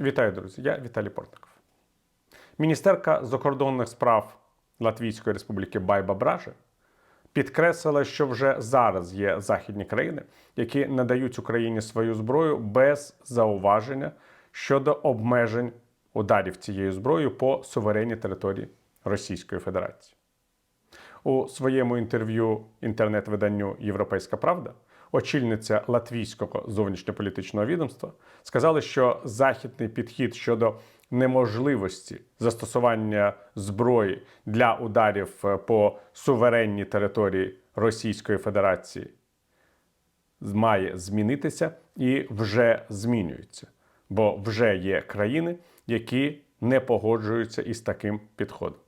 Вітаю, друзі! Я Віталій Портников. Міністерка закордонних справ Латвійської Республіки Байба Браже підкреслила, що вже зараз є західні країни, які надають Україні свою зброю без зауваження щодо обмежень ударів цією зброєю по суверенній території Російської Федерації. У своєму інтерв'ю інтернет-виданню Європейська Правда очільниця латвійського зовнішньополітичного відомства сказала, що західний підхід щодо неможливості застосування зброї для ударів е, по суверенній території Російської Федерації має змінитися і вже змінюється, бо вже є країни, які не погоджуються із таким підходом.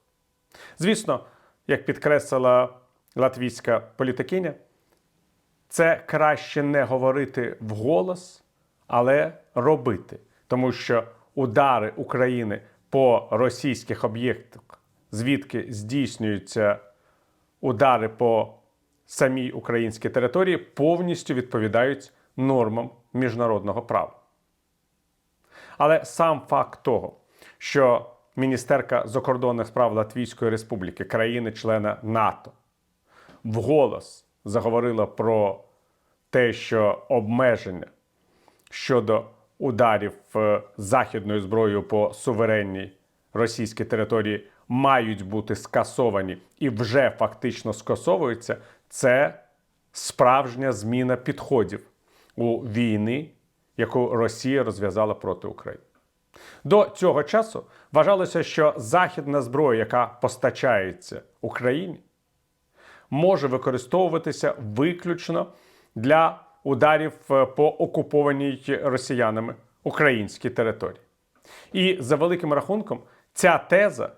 Звісно, як підкреслила латвійська політикиня, це краще не говорити вголос, але робити. Тому що удари України по російських об'єктах, звідки здійснюються удари по самій українській території, повністю відповідають нормам міжнародного права. Але сам факт того, що міністерка закордонних справ Латвійської Республіки, країни-члена НАТО, вголос заговорила про те, що обмеження щодо ударів е, західною зброєю по суверенній російській території мають бути скасовані і вже фактично скасовуються, це справжня зміна підходів у війни, яку Росія розв'язала проти України. До цього часу вважалося, що західна зброя, яка постачається Україні, може використовуватися виключно для ударів е, по окупованій росіянами українській території. І за великим рахунком, ця теза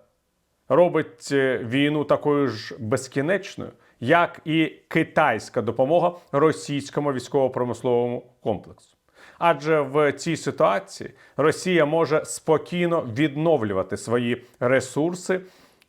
робить е, війну такою ж безкінечною, як і китайська допомога російському військово-промисловому комплексу. Адже в цій ситуації Росія може спокійно відновлювати свої ресурси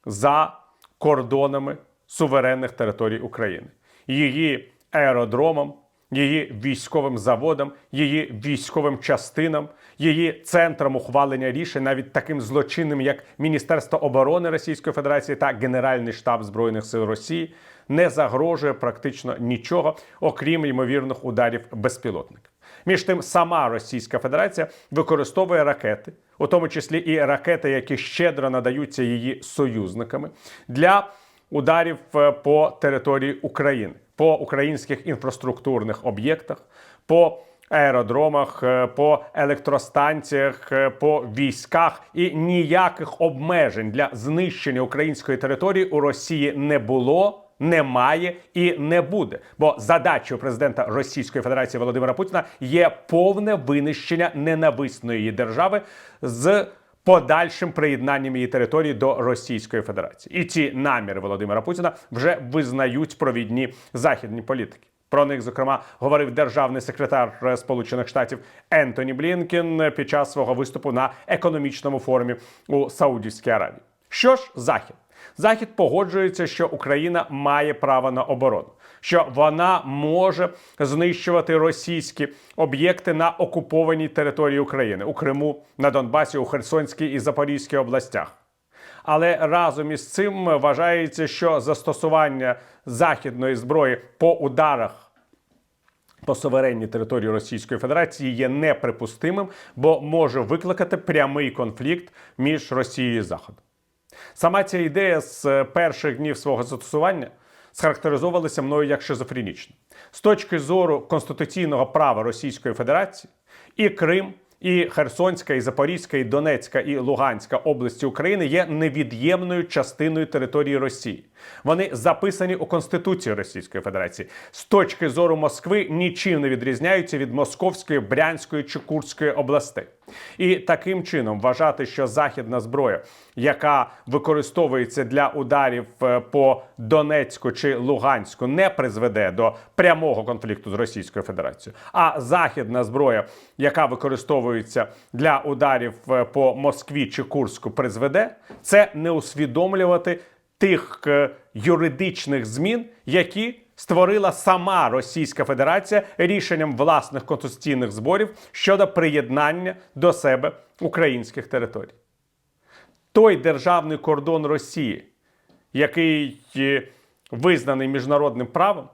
за кордонами суверенних територій України, її аеродромам, її військовим заводам, її військовим частинам, її центрам ухвалення рішень, навіть таким злочинним, як Міністерство оборони Російської Федерації та Генеральний штаб збройних сил Росії, не загрожує практично нічого, окрім ймовірних ударів безпілотників. Між тим, сама Російська Федерація використовує ракети, у тому числі і ракети, які щедро надаються її союзниками, для ударів е, по території України, по українських інфраструктурних об'єктах, по аеродромах, е, по електростанціях, е, по військах і ніяких обмежень для знищення української території у Росії не було. Немає і не буде, бо задачою президента Російської Федерації Володимира Путіна є повне винищення ненависної держави з подальшим приєднанням її території до Російської Федерації. І ці наміри Володимира Путіна вже визнають провідні західні політики. Про них, зокрема, говорив державний секретар Сполучених Штатів Ентоні Блінкен під час свого виступу на економічному форумі у Саудівській Аравії. Що ж, захід захід погоджується, що Україна має право на оборону, що вона може знищувати російські об'єкти на окупованій території України у Криму, на Донбасі, у Херсонській і Запорізькій областях. Але разом із цим вважається, що застосування західної зброї по ударах по суверенній території Російської Федерації є неприпустимим, бо може викликати прямий конфлікт між Росією і Заходом. Сама ця ідея з перших днів свого застосування схарактеризовувалася мною як шизофренічна. З точки зору конституційного права Російської Федерації і Крим. І Херсонська, і Запорізька, і Донецька, і Луганська області України є невід'ємною частиною території Росії. Вони записані у Конституції Російської Федерації. З точки зору Москви нічим не відрізняються від Московської, Брянської чи Курської областей. І таким чином вважати, що західна зброя, яка використовується для ударів е, по Донецьку чи Луганську, не призведе до прямого конфлікту з Російською Федерацією. А західна зброя, яка використовується для ударів е, по Москві чи Курську, призведе, це не усвідомлювати тих е, юридичних змін, які створила сама Російська Федерація рішенням власних конституційних зборів щодо приєднання до себе українських територій. Той державний кордон Росії, який визнаний міжнародним правом,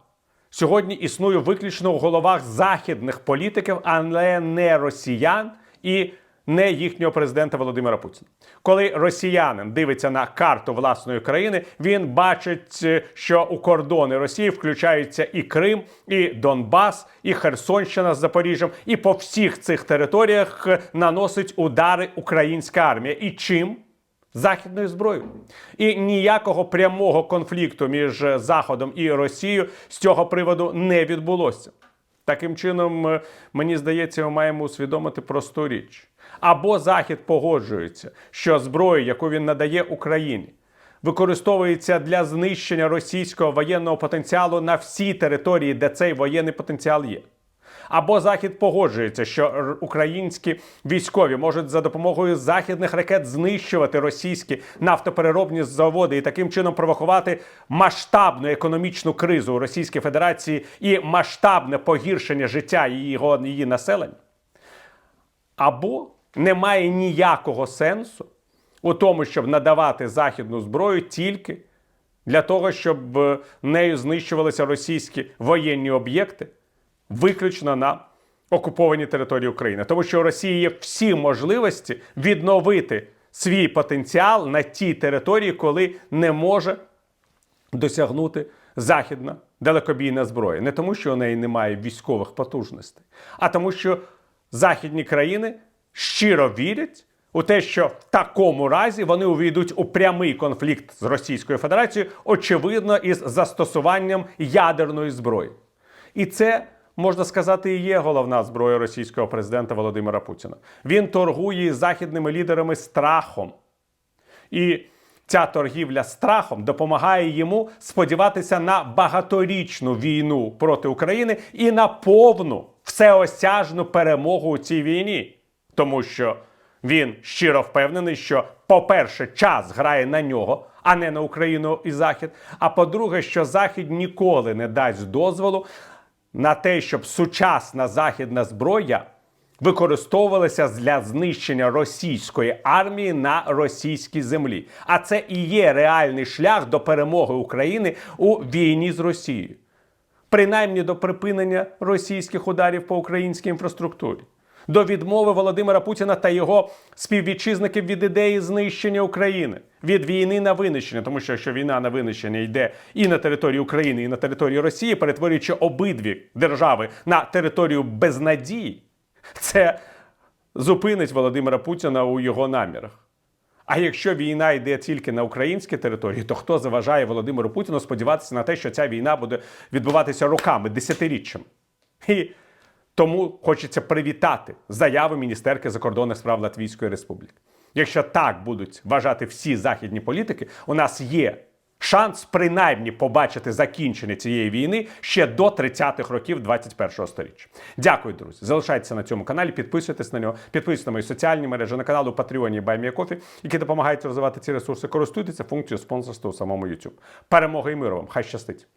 сьогодні існує виключно у головах західних політиків, але не росіян і не їхнього президента Володимира Путіна. Коли росіянин дивиться на карту власної країни, він бачить, е, що у кордони Росії включаються і Крим, і Донбас, і Херсонщина з Запоріжжям, і по всіх цих територіях е, наносить удари українська армія. І чим? західною зброєю. І ніякого прямого конфлікту між Заходом і Росією з цього приводу не відбулося. Таким чином, е, мені здається, ми маємо усвідомити просту річ. Або Захід погоджується, що зброя, яку він надає Україні, використовується для знищення російського воєнного потенціалу на всій території, де цей воєнний потенціал є. Або Захід погоджується, що українські військові можуть за допомогою західних ракет знищувати російські нафтопереробні заводи і таким чином провокувати масштабну економічну кризу у Російській Федерації і масштабне погіршення життя її, її населення. Або немає ніякого сенсу у тому, щоб надавати західну зброю тільки для того, щоб е, нею знищувалися російські воєнні об'єкти виключно на окупованій території України, тому що у Росії є всі можливості відновити свій потенціал на тій території, коли не може досягнути західна далекобійна зброя. Не тому, що у неї немає військових потужностей, а тому, що західні країни щиро вірять у те, що в такому разі вони увійдуть у прямий конфлікт з Російською Федерацією, очевидно, із застосуванням ядерної зброї. І це можна сказати, і є головна зброя російського президента Володимира Путіна. Він торгує західними лідерами страхом. І ця торгівля страхом допомагає йому сподіватися на багаторічну війну проти України і на повну всеосяжну перемогу у цій війні. Тому що він щиро впевнений, що, по-перше, час грає на нього, а не на Україну і Захід. А по-друге, що Захід ніколи не дасть дозволу на те, щоб сучасна західна зброя використовувалася для знищення російської армії на російській землі. А це і є реальний шлях до перемоги України у війні з Росією, принаймні до припинення російських ударів по українській інфраструктурі. До відмови Володимира Путіна та його співвітчизників від ідеї знищення України від війни на винищення, тому що якщо війна на винищення йде і на території України, і на території Росії, перетворюючи обидві держави на територію безнадії, це зупинить Володимира Путіна у його намірах. А якщо війна йде тільки на українській території, то хто заважає Володимиру Путіну сподіватися на те, що ця війна буде відбуватися роками, десятиріччями? І тому хочеться привітати заяви міністерки закордонних справ Латвійської Республіки. Якщо так будуть вважати всі західні політики, у нас є шанс принаймні побачити закінчення цієї війни ще до 30-х років 21-го сторіччя. Дякую, друзі. Залишайтеся на цьому каналі, підписуйтесь на нього, підписуйтесь на мої соціальні мережі, на канал у Патреоні і Байміякофі, які допомагають розвивати ці ресурси. Користуйтеся функцією спонсорства у самому YouTube. Перемоги і миру вам! Хай щастить!